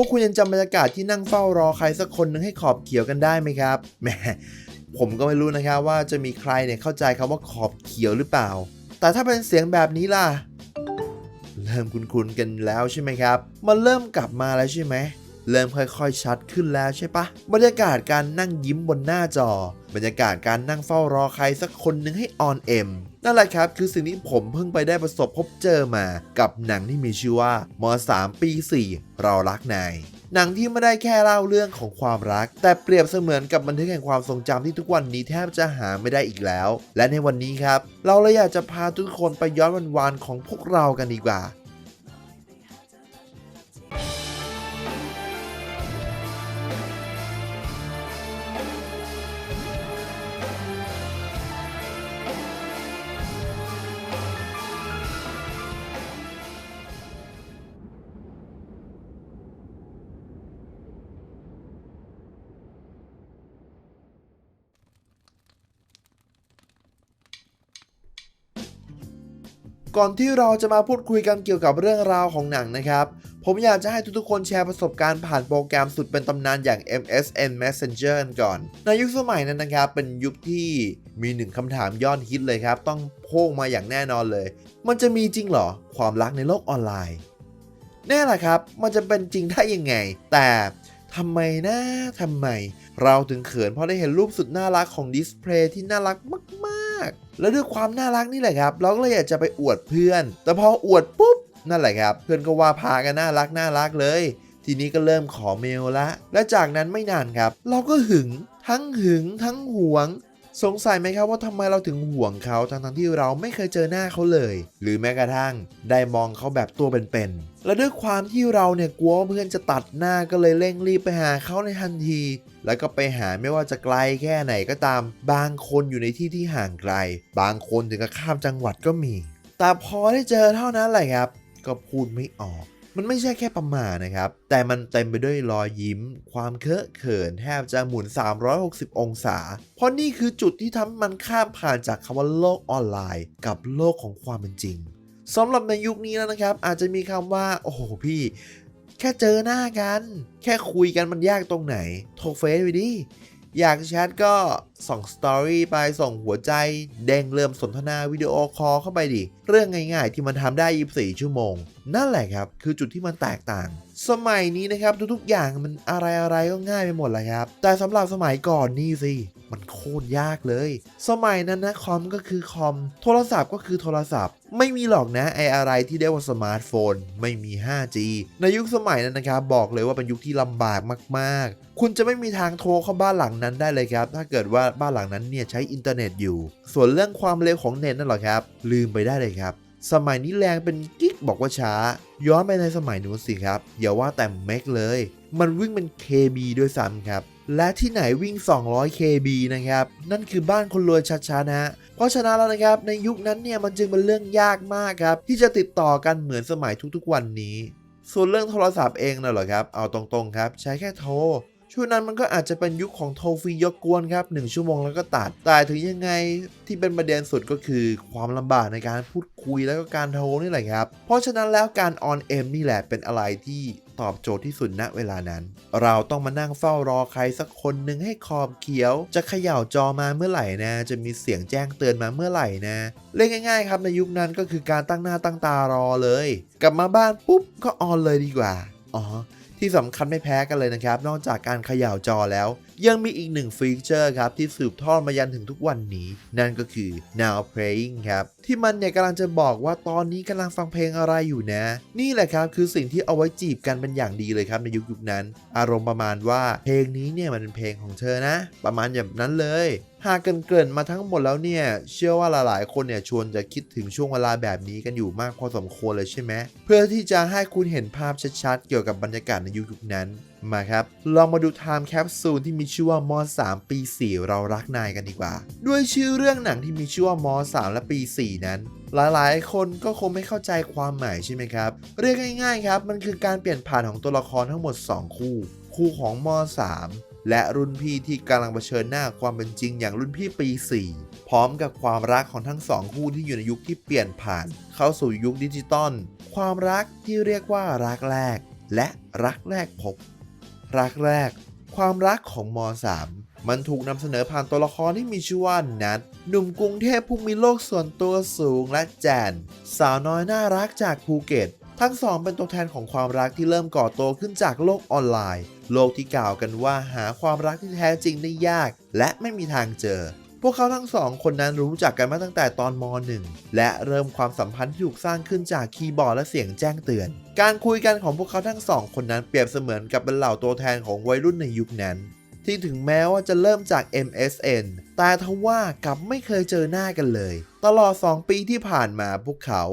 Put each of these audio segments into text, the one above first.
วกคุณยังจำบรรยากาศที่นั่งเฝ้ารอใครสักคนหนึ่งให้ขอบเขียวกันได้ไหมครับแหมผมก็ไม่รู้นะครับว่าจะมีใครเนี่ยเข้าใจคำว่าขอบเขียวหรือเปล่า แต่ถ้าเป็นเสียงแบบนี้ล่ะ เริ่มคุ้นๆกันแล้วใช่ไหมครับ มันเริ่มกลับมาแล้วใช่ไหม เริ่มค่อยๆชัดขึ้นแล้วใช่ปะบรรยากาศการนั่งยิ้มบนหน้าจอ บรรยากาศการนั่งเฝ้ารอใครสักคนหนึ่งให้ออนเอ็มนั่นแหละครับ คือสิ่งที่ผมเพิ่งไปได้ประสบพบเจอมา กับหนังที่มีชื่อว่าม3ปี 4 เรารักนายหนังที่ไม่ได้แค่เล่าเรื่องของความรัก แต่เปรียบเสมือนกับบันทึกแห่งความทรงจำที่ทุกวันนี้แทบจะหาไม่ได้อีกแล้ว และในวันนี้ครับ เราเลยอยากจะพาทุกคนไปย้อนวันวานของพวกเรากันดีกว่า ก่อนที่เราจะมาพูดคุยกันเกี่ยวกับเรื่องราวของหนังนะครับ ผมอยากจะให้ทุกๆคนแชร์ประสบการณ์ผ่านโปรแกรมสุดเป็นตำนานอย่าง MSN Messenger กันก่อน ในยุคสมัยนั้นนะครับ เป็นยุคที่มีหนึ่งคำถามยอดฮิตเลยครับ ต้องโพ่งมาอย่างแน่นอนเลย มันจะมีจริงเหรอ ความรักในโลกออนไลน์แน่แหละครับ มันจะเป็นจริงได้ยังไง แต่ทำไมนะทำไม เราถึงเขินเพราะได้เห็นรูปสุดน่ารักของดิสเพลย์ที่น่ารักมาก แล้วด้วยความน่ารักนี่แหละครับ เราก็เลยอยากจะไปอวดเพื่อน แต่พออวดปุ๊บนั่นแหละครับ เพื่อนก็ว่าพากันน่ารักน่ารักเลย ทีนี้ก็เริ่มขอเมลละ และจากนั้นไม่นานครับ เราก็หึงทั้งหึงทั้งหวงสงสัยไหมครับว่าทำไมเราถึงห่วงเขาทั้งๆที่เราไม่เคยเจอหน้าเขาเลย หรือแม้กระทั่งได้มองเขาแบบตัวเป็นๆและด้วยความที่เราเนี่ยกลัวเพื่อนจะตัดหน้าก็เลยเร่งรีบไปหาเขาในทันที แล้วก็ไปหาไม่ว่าจะไกลแค่ไหนก็ตาม บางคนอยู่ในที่ที่ห่างไกล บางคนถึงกับข้ามจังหวัดก็มี แต่พอได้เจอเท่านั้นแหละครับ ก็พูดไม่ออก มันไม่ใช่แค่ประมาทนะครับ แต่มันเต็มไปด้วยรอยยิ้ม ความเคอะเขินแทบจะหมุน 360 องศา เพราะนี่คือจุดที่ทำมันข้ามผ่านจากคำว่าโลกออนไลน์ กับโลกของความเป็นจริงสำหรับในยุคนี้แล้วนะครับ อาจจะมีคำว่า โอ้โหพี่ แค่เจอหน้ากัน แค่คุยกันมันยากตรงไหน โทรเฟซไปดิ อยากแชทก็ส่งสตอรี่ไปส่งหัวใจเด้งเริ่มสนทนาวิดีโอคอลเข้าไปดิ เรื่องง่ายๆที่มันทำได้ 24 ชั่วโมง นั่นแหละครับ คือจุดที่มันแตกต่าง สมัยนี้นะครับ ทุกๆอย่างมันอะไรๆก็ง่ายไปหมดเลยครับ แต่สำหรับสมัยก่อนนี่สิ มันโคตรยากเลย สมัยนั้นนะคอมก็คือคอม โทรศัพท์ก็คือโทรศัพท์ ไม่มีหรอกนะไออะไรที่เรียกว่าสมาร์ทโฟน ไม่มี 5G ในยุคสมัยนั้นนะครับบอกเลยว่าเป็นยุคที่ลำบากมากๆ คุณจะไม่มีทางโทรเข้าบ้านหลังนั้นได้เลยครับ ถ้าเกิดว่าบ้านหลังนั้นเนี่ยใช้อินเทอร์เน็ตอยู่ ส่วนเรื่องความเร็วของเน็ตนั่นหรอครับ ลืมไปได้เลยครับ สมัยนี้แรงเป็นกิ๊กบอกว่าช้า ย้อนไปในสมัยนู้นสิครับ อย่าว่าแต่เมกเลย มันวิ่งเป็น KB ด้วยซ้ำครับ และที่ไหนวิ่ง 200 KB นะครับ นั่นคือบ้านคนรวยชัดๆนะฮะ เพราะฉะนั้นแล้วนะครับ ในยุคนั้นเนี่ยมันจึงเป็นเรื่องยากมากครับ ที่จะติดต่อกันเหมือนสมัยทุกๆวันนี้ ส่วนเรื่องโทรศัพท์เองน่ะเหรอครับ เอาตรงๆครับ ใช้แค่โทร ช่วงนั้นมันก็อาจจะเป็นยุคของโทรฟียกกวนครับ 1 ชั่วโมงแล้วก็ตัด แต่ถึงยังไงที่เป็นประเด็นสุดก็คือความลำบากในการพูดคุยแล้วก็การโทรนี่แหละครับ เพราะฉะนั้นแล้วการออนเอ็มนี่แหละเป็นอะไรที่ตอบโจทย์ที่สุดณเวลานั้น เราต้องมานั่งเฝ้ารอใครสักคนหนึ่งให้ขอบเขียว จะเขย่าจอมาเมื่อไหร่นะ จะมีเสียงแจ้งเตือนมาเมื่อไหร่นะเล่นง่ายๆ ครับในยุคนั้นก็คือการตั้งหน้าตั้งตารอเลย กลับมาบ้านปุ๊บก็ออนเลยดีกว่า อ๋อ ที่สำคัญไม่แพ้กันเลยนะครับ นอกจากการเขย่าจอแล้ว ยังมีอีกหนึ่งฟีเจอร์ครับ ที่สืบทอดมายันถึงทุกวันนี้ นั่นก็คือ now playing ครับ ที่มันเนี่ยกำลังจะบอกว่าตอนนี้กำลังฟังเพลงอะไรอยู่นะ นี่แหละครับคือสิ่งที่เอาไว้จีบกันเป็นอย่างดีเลยครับในยุคยุคนั้น อารมณ์ประมาณว่าเพลงนี้เนี่ยมันเป็นเพลงของเธอนะ ประมาณอย่างนั้นเลยหากเกินๆมาทั้งหมดแล้วเนี่ย เชื่อว่าหลายๆ คนเนี่ยชวนจะคิดถึงช่วงเวลาแบบนี้กันอยู่มากพอสมควรเลยใช่ไหมเพื่อที่จะให้คุณเห็นภาพชัดๆ เกี่ยวกับบรรยากาศในยุคยุคนั้นมาครับ ลองมาดูไทม์แคปซูลที่มีชื่อว่าม3 ปี 4 เรารักนายกันดีกว่า ด้วยชื่อเรื่องหนังที่มีชื่อว่าม3และปี 4 นั้น หลายๆ คนก็คงไม่เข้าใจความหมายใช่ไหมครับ เรียกง่ายๆครับมันคือการเปลี่ยนผ่านของตัวละครทั้งหมด 2 คู่ คู่ของม3และรุ่นพี่ที่กำลังเผชิญหน้าความเป็นจริงอย่างรุ่นพี่ปี 4 พร้อมกับความรักของทั้งสองคู่ที่อยู่ในยุคที่เปลี่ยนผ่าน เข้าสู่ยุคดิจิตอลความรักที่เรียกว่ารักแรก และรักแรกพบ รักแรก ความรักของม .3 มันถูกนำเสนอผ่านตัวละครที่มีชื่อว่านัทหนุ่มกรุงเทพผู้มีโลกส่วนตัวสูงและแจน สาวน้อยน่ารักจากภูเก็ต ทั้งสองเป็นตัวแทนของความรักที่เริ่มก่อตัวขึ้นจากโลกออนไลน์ โลกที่กล่าวกันว่าหาความรักที่แท้จริงได้ยาก และไม่มีทางเจอ พวกเขาทั้งสองคนนั้นรู้จักกันมาตั้งแต่ตอนม .1 และเริ่มความสัมพันธ์ที่ถูกสร้างขึ้นจากคีย์บอร์ดและเสียงแจ้งเตือน การคุยกันของพวกเขาทั้งสองคนนั้นเปรียบเสมือนกับเป็นเหล่าตัวแทนของวัยรุ่นในยุคนั้น ที่ถึงแม้ว่าจะเริ่มจาก MSN แต่ทว่ากลับไม่เคยเจอหน้ากันเลย ตลอด 2 ปีที่ผ่านมาพวกเขา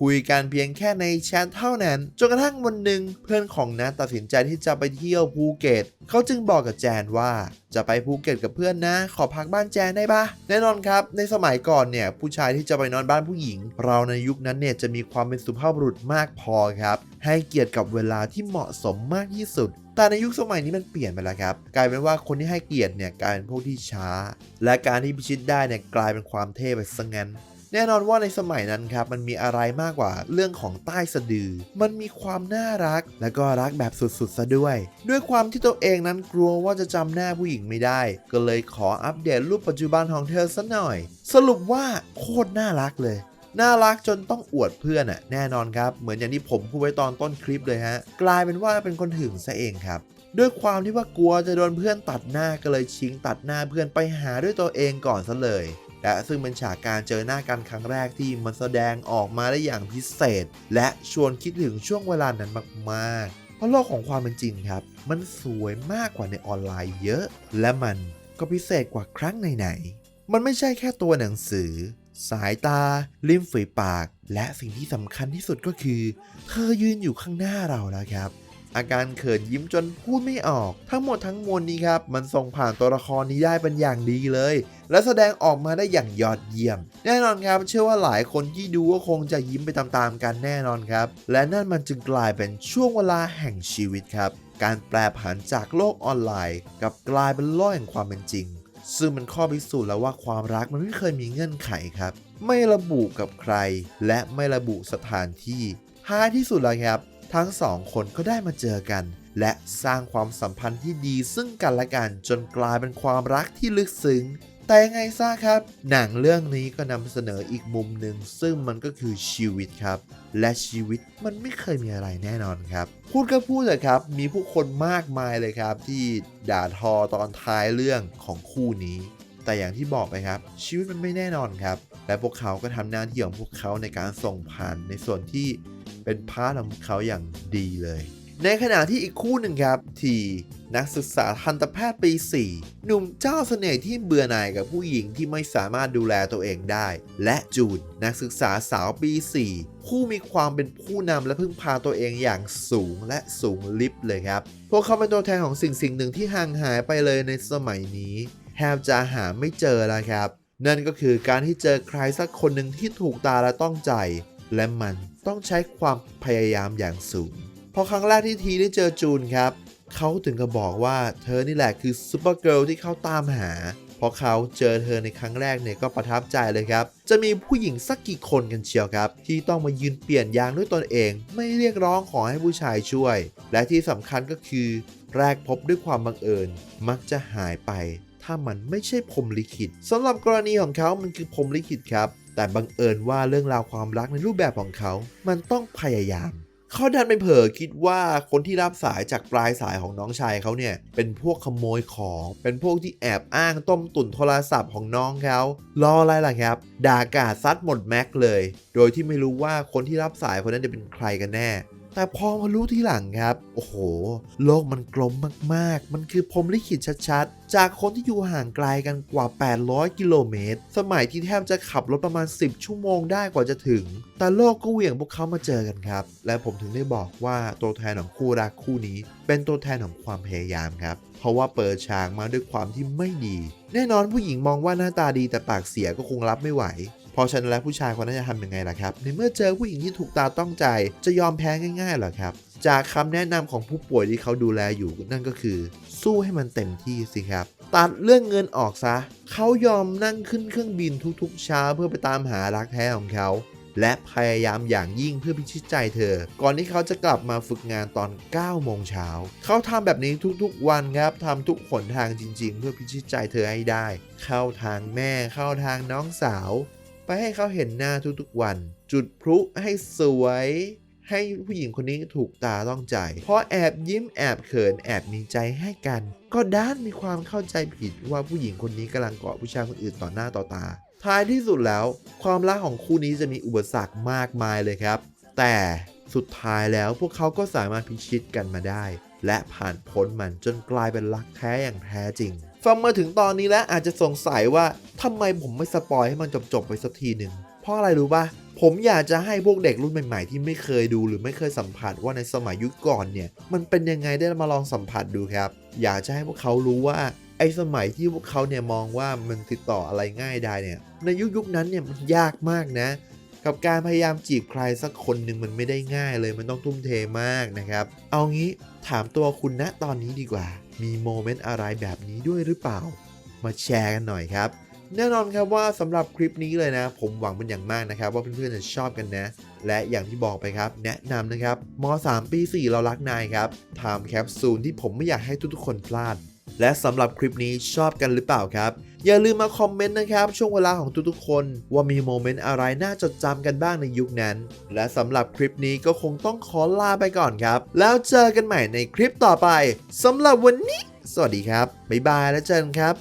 คุยกันเพียงแค่ในแชทเท่านั้น จนกระทั่งวันหนึ่งเพื่อนของนัทตัดสินใจที่จะไปเที่ยวภูเก็ต เขาจึงบอกกับแจนว่าจะไปภูเก็ตกับเพื่อนนะ ขอพักบ้านแจนได้ปะแน่นอนครับ ในสมัยก่อนเนี่ยผู้ชายที่จะไปนอนบ้านผู้หญิง เราในยุคนั้นเนี่ยจะมีความเป็นสุภาพบุรุษมากพอครับ ให้เกียรติกับเวลาที่เหมาะสมมากที่สุดแต่ในยุคสมัยนี้มันเปลี่ยนไปแล้วครับ กลายเป็นว่าคนที่ให้เกียรติเนี่ยกลายเป็นพวกที่ช้า และการที่พิชิตได้เนี่ยกลายเป็นความเท่ไปซะงั้น แน่นอนว่าในสมัยนั้นครับมันมีอะไรมากกว่าเรื่องของใต้สะดือ มันมีความน่ารัก และก็รักแบบสุดๆซะด้วย ด้วยความที่ตัวเองนั้นกลัวว่าจะจำหน้าผู้หญิงไม่ได้ ก็เลยขออัปเดตรูปปัจจุบันของเธอซะหน่อย สรุปว่าโคตรน่ารักเลยน่ารักจนต้องอวดเพื่อนอะแน่นอนครับ เหมือนอย่างที่ผมพูดไว้ตอนต้นคลิปเลยฮะ กลายเป็นว่าเป็นคนหึงซะเองครับ ด้วยความที่ว่ากลัวจะโดนเพื่อนตัดหน้าก็เลยชิงตัดหน้าเพื่อนไปหาด้วยตัวเองก่อนซะเลย และซึ่งเป็นฉากการเจอหน้ากันครั้งแรกที่มันแสดงออกมาได้อย่างพิเศษ และชวนคิดถึงช่วงเวลานั้นมากๆ เพราะโลกของความเป็นจริงครับ มันสวยมากกว่าในออนไลน์เยอะ และมันก็พิเศษกว่าครั้งไหนๆมันไม่ใช่แค่ตัวหนังสือ สายตา ริมฝีปาก และสิ่งที่สำคัญที่สุดก็คือ เธอยืนอยู่ข้างหน้าเราแล้วครับ อาการเขินยิ้มจนพูดไม่ออก ทั้งหมดทั้งมวลนี้ครับ มันส่งผ่านตัวละครนี้ได้เป็นอย่างดีเลย และแสดงออกมาได้อย่างยอดเยี่ยม แน่นอนครับ เชื่อว่าหลายคนที่ดูก็คงจะยิ้มไปตามๆกันแน่นอนครับ และนั่นมันจึงกลายเป็นช่วงเวลาแห่งชีวิตครับ การแปลผันจากโลกออนไลน์ กับกลายเป็นโลกแห่งความเป็นจริง ซึ่งมันข้อพิสูจน์แล้วว่าความรักมันไม่เคยมีเงื่อนไขครับ ไม่ระบุกับใคร และไม่ระบุสถานที่ท้ายที่สุดแล้วครับ ทั้งสองคนก็ได้มาเจอกัน และสร้างความสัมพันธ์ที่ดีซึ่งกันและกันจนกลายเป็นความรักที่ลึกซึ้ง แต่ยังไงซะครับ หนังเรื่องนี้ก็นำเสนออีกมุมหนึ่งซึ่งมันก็คือชีวิตครับ และชีวิตมันไม่เคยมีอะไรแน่นอนครับ พูดก็พูดเลยครับ มีผู้คนมากมายเลยครับ ที่ด่าทอตอนท้ายเรื่องของคู่นี้ แต่อย่างที่บอกไปครับ ชีวิตมันไม่แน่นอนครับ และพวกเขาก็ทำหน้าที่ของพวกเขาในการส่งผ่านในส่วนที่ เป็นพาร์ทของเขาอย่างดีเลย ในขณะที่อีกคู่หนึ่งครับ ทีนักศึกษาทันตแพทย์ปี 4 หนุ่มเจ้าเสน่ห์ที่เบื่อหน่ายกับผู้หญิงที่ไม่สามารถดูแลตัวเองได้ และจูนนักศึกษาสาวปี 4 ผู้มีความเป็นผู้นำและพึ่งพาตัวเองอย่างสูงและสูงลิฟต์เลยครับ พวกเขาเป็นตัวแทนของสิ่งสิ่งหนึ่งที่ห่างหายไปเลยในสมัยนี้แทบจะหาไม่เจอแล้วครับ นั่นก็คือการที่เจอใครสักคนหนึ่งที่ถูกตาและต้องใจ และมัน ต้องใช้ความพยายามอย่างสูง พอครั้งแรกที่ทีได้เจอจูนครับ เขาถึงกับบอกว่าเธอนี่แหละคือซูเปอร์เกิร์ลที่เขาตามหาพอเขาเจอเธอในครั้งแรกเนี่ยก็ประทับใจเลยครับ จะมีผู้หญิงสักกี่คนกันเชียวครับ ที่ต้องมายืนเปลี่ยนยางด้วยตนเอง ไม่เรียกร้องขอให้ผู้ชายช่วย และที่สำคัญก็คือแรกพบด้วยความบังเอิญ มักจะหายไป ถ้ามันไม่ใช่พรหมลิขิตสำหรับกรณีของเขามันคือพรหมลิขิตครับ แต่บังเอิญว่าเรื่องราวความรักในรูปแบบของเขา มันต้องพยายาม เขาดันไปเผลอคิดว่าคนที่รับสายจากปลายสายของน้องชายเขาเนี่ย เป็นพวกขโมยของ เป็นพวกที่แอบอ้างต้มตุ่นโทรศัพท์ของน้องเขารออะไรล่ะครับ ด่ากาดซัดหมดแม็กเลย โดยที่ไม่รู้ว่าคนที่รับสายคนนั้นจะเป็นใครกันแน่ แต่พอมารู้ทีหลังครับ โอ้โห โลกมันกลมมากๆ มันคือพรมลิขิตชัดๆ จากคนที่อยู่ห่างไกลกันกว่า 800 กิโลเมตร สมัยที่แทบจะขับรถประมาณ 10 ชั่วโมงได้กว่าจะถึง แต่โลกก็เหวี่ยงพวกเขามาเจอกันครับ และผมถึงได้บอกว่าตัวแทนของคู่รักคู่นี้ เป็นตัวแทนของความพยายามครับ เพราะว่าเปิดฉากมาด้วยความที่ไม่ดี แน่นอนผู้หญิงมองว่าหน้าตาดีแต่ปากเสียก็คงรับไม่ไหว พอฉะนั้นแล้วผู้ชายคนนั้นจะทำยังไงล่ะครับในเมื่อเจอผู้หญิงที่ถูกตาต้องใจจะยอมแพ้ง่ายๆหรอครับ จากคำแนะนำของผู้ป่วยที่เขาดูแลอยู่นั่นก็คือ สู้ให้มันเต็มที่สิครับตัดเรื่องเงินออกซะ เขายอมนั่งขึ้นเครื่องบินทุกๆเช้าเพื่อไปตามหารักแท้ของเขา และพยายามอย่างยิ่งเพื่อพิชิตใจเธอ ก่อนที่เขาจะกลับมาฝึกงานตอน 9 โมงเช้า เขาทำแบบนี้ทุกๆวันครับทำทุกหนทางจริงๆ เพื่อพิชิตใจเธอให้ได้ เข้าทางแม่เข้าทางน้องสาว ไปให้เขาเห็นหน้าทุกๆวัน จุดพลุให้สวย ให้ผู้หญิงคนนี้ถูกตาต้องใจพอแอบยิ้มแอบเขินแอบมีใจให้กัน ก็ด้านมีความเข้าใจผิดว่าผู้หญิงคนนี้กำลังเกาะผู้ชายคนอื่นต่อหน้าต่อตา ท้ายที่สุดแล้วความรักของคู่นี้จะมีอุปสรรคมากมายเลยครับ แต่สุดท้ายแล้วพวกเขาก็สามารถพิชิตกันมาได้ และผ่านพ้นมันจนกลายเป็นรักแท้อย่างแท้จริง ฟังมาถึงตอนนี้แล้วอาจจะสงสัยว่าทำไมผมไม่สปอยให้มันจบๆไปสักทีหนึ่งเพราะอะไรรู้ปะผมอยากจะให้พวกเด็กรุ่นใหม่ๆ ที่ไม่เคยดูหรือไม่เคยสัมผัสว่าในสมัยยุคก่อนเนี่ย มันเป็นยังไงได้มาลองสัมผัสดูครับ อยากจะให้พวกเขารู้ว่าไอ้สมัยที่พวกเขาเนี่ยมองว่ามันติดต่ออะไรง่ายได้เนี่ย ในยุคยุคนั้นเนี่ยมันยากมากนะ กับการพยายามจีบใครสักคนหนึ่งมันไม่ได้ง่ายเลยมันต้องทุ่มเทมากนะครับ เอางี้ถามตัวคุณณตอนนี้ดีกว่า มีโมเมนต์อะไรแบบนี้ด้วยหรือเปล่า มาแชร์กันหน่อยครับ แน่นอนครับว่าสำหรับคลิปนี้เลยนะ ผมหวังเป็นอย่างมากนะครับ ว่าเพื่อนๆจะชอบกันนะ และอย่างที่บอกไปครับ แนะนำนะครับม 3 ปี 4 เรารักนายครับไทม์แคปซูลที่ผมไม่อยากให้ทุกๆคนพลาด และสำหรับคลิปนี้ชอบกันหรือเปล่าครับ อย่าลืมมาคอมเมนต์นะครับช่วงเวลาของทุกๆคน ว่ามีโมเมนต์อะไรน่าจดจำกันบ้างในยุคนั้น และสำหรับคลิปนี้ก็คงต้องขอลาไปก่อนครับ แล้วเจอกันใหม่ในคลิปต่อไปสำหรับวันนี้ สวัสดีครับบ๊ายบายแล้วเจอกันครับ